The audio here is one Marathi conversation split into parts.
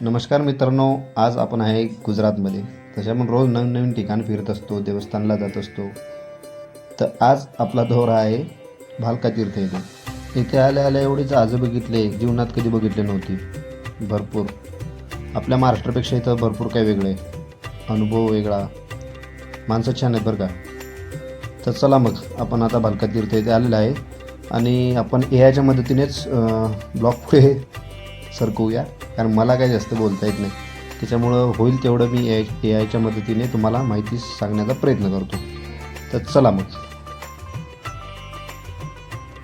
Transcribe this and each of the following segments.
नमस्कार मित्रांनो आज आपण आहे गुजरातमध्ये. तसे आपण रोज नवनवीन ठिकाण फिरत असतो देवस्थानला जात असतो. तर आज आपला दौरा आहे भालका तीर्थ येथे इथे आल्या आल्या एवढीच आजं बघितले जीवनात कधी बघितले नव्हती. भरपूर. आपल्या महाराष्ट्रापेक्षा इथं भरपूर काही वेगळं आहे. अनुभव वेगळा. माणसं छान आहेत बरं का? तर चला मग आपण आता भालका तीर्थ येथे आलेलं आहे. आणि आपण ए आयच्या मदतीनेच ब्लॉक पुढे सरकवूया. कारण मला काही जास्त बोलता येत नाही. त्याच्यामुळं होईल तेवढं मी ए ए आयच्या मदतीने तुम्हाला माहिती सांगण्याचा प्रयत्न करतो. तर चला मग.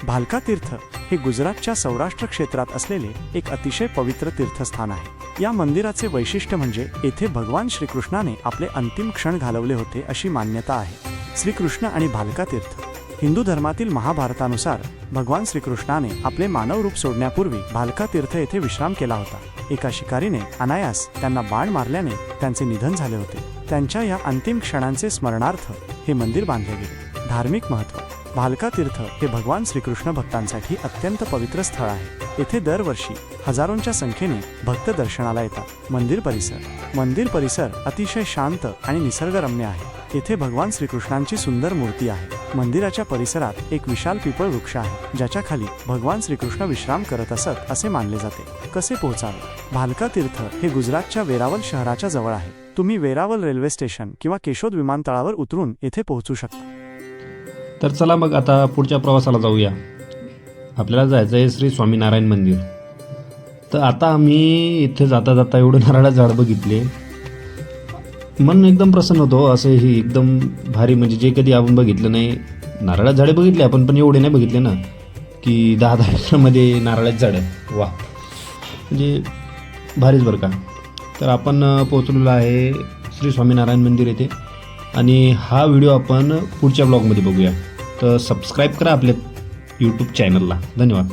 भालका तीर्थ हे गुजरातच्या सौराष्ट्र क्षेत्रात असलेले एक अतिशय पवित्र तीर्थस्थान आहे. या मंदिराचे वैशिष्ट्य म्हणजे येथे भगवान श्रीकृष्णाने आपले अंतिम क्षण घालवले होते अशी मान्यता आहे. श्रीकृष्ण आणि भालका तीर्थ हिंदू धर्मातील महाभारतानुसार भगवान श्रीकृष्णाने आपले मानव रूप सोडण्यापूर्वी भालका तीर्थ येथे विश्राम केला होता. एका शिकारीने अनायास त्यांना बाण मारल्याने त्यांचे निधन झाले होते. त्यांच्या या अंतिम क्षणांचे स्मरणार्थ हे मंदिर बांधले गेले. धार्मिक महत्त्व भालका तीर्थ हे भगवान श्रीकृष्ण भक्तांसाठी अत्यंत पवित्र स्थळ आहे. येथे दरवर्षी हजारोंच्या संख्येने भक्त दर्शनाला येतात. मंदिर परिसर. मंदिर परिसर अतिशय शांत आणि निसर्गरम्य आहे. येथे भगवान श्रीकृष्णांची सुंदर मूर्ती आहे. मंदिराच्या परिसरात एक विशाल पिपळ वृक्ष आहे ज्याच्या खाली भगवान श्रीकृष्ण विश्राम करत असत असे मानले जाते. कसे पोहोचावे? भालका तीर्थ हे गुजरातच्या वेरावल शहराच्या जवळ आहे. तुम्ही वेरावल रेल्वे स्टेशन किंवा केशोद विमानतळावर उतरून येथे पोहोचू शकता. तर चला मग आता पुढच्या प्रवासाला जाऊया. आपल्याला जायचं आहे श्री स्वामीनारायण मंदिर. तर आता आम्ही इथे जाता जाता एवढं नारळा झाड बघितले. मन एकदम प्रसन्न होतो हो. असं ही एकदम भारी म्हणजे जे कधी आपण बघितलं नाही नारळात झाडे बघितले आपण पण एवढे नाही बघितले ना की दहा दहा एकरमध्ये नारळाची झाडं वा. म्हणजे भारीच बरं का. तर आपण अ, पोहोचलेलो आहे श्री स्वामीनारायण मंदिर येथे. आणि हा व्हिडिओ आपण पुढच्या ब्लॉगमध्ये बघूया. तर सबस्क्राईब करा आपल्या यूट्यूब चॅनलला धन्यवाद.